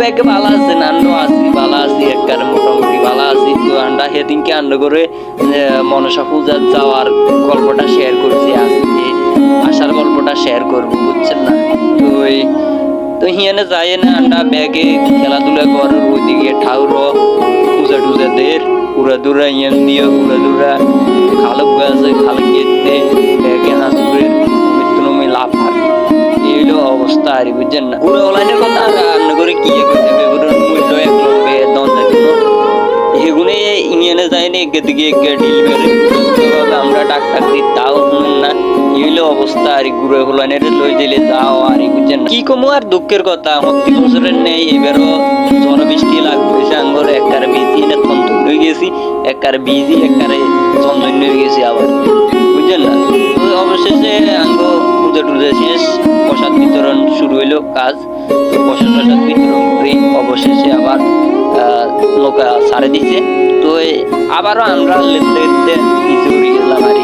ব্যাগে ভালো আছে নান্ডো আছি ভালো আছি একবার মোটামুটি ভালো আছি তো আন্ডা সেদিনকে আন্ড করে মনসা পূজার যাওয়ার গল্পটা শেয়ার করছি, আজকে আসার গল্পটা শেয়ার করব, বুঝছেন না? তো ওই, তো হিয়ানে যাই না আন্ডা ব্যাগে খেলাধুলা করার ওইদিকে ঠাউর পূজা টুজা দের, উড়া দুরা ইয়ান নিয়ে উড়া দুরা খালক গাছে খালক গেতে ব্যাগে হাসুরের মৃত্যুনমি লাভ এই হলো অবস্থা আর বুঝছেন না? পুরো অনলাইনের কথা কি হবে পুরো মূল্য এক লম্বে দন দিন এগুলো ইংলিশে যায় না একে ডিল ভাবে আমরা ডাক্তার দিই তাও না এই হলো অবস্থা আর হলানের লই দিলে তাও আর কি কমু আর দুঃখের কথা বছরের নেই এবারও বিজি হয়ে গেছি বিজি চন্দন হয়ে গেছি আবার বুঝছেন না অবশেষে আঙ্গ পূজা টুজা শেষ প্রসাদ বিতরণ শুরু হইল কাজ অবশেষে আবার নৌকা সারে দিছে। তো আবারও আমরা লেফট লেফটে নিচে উড়ে গেলাম আর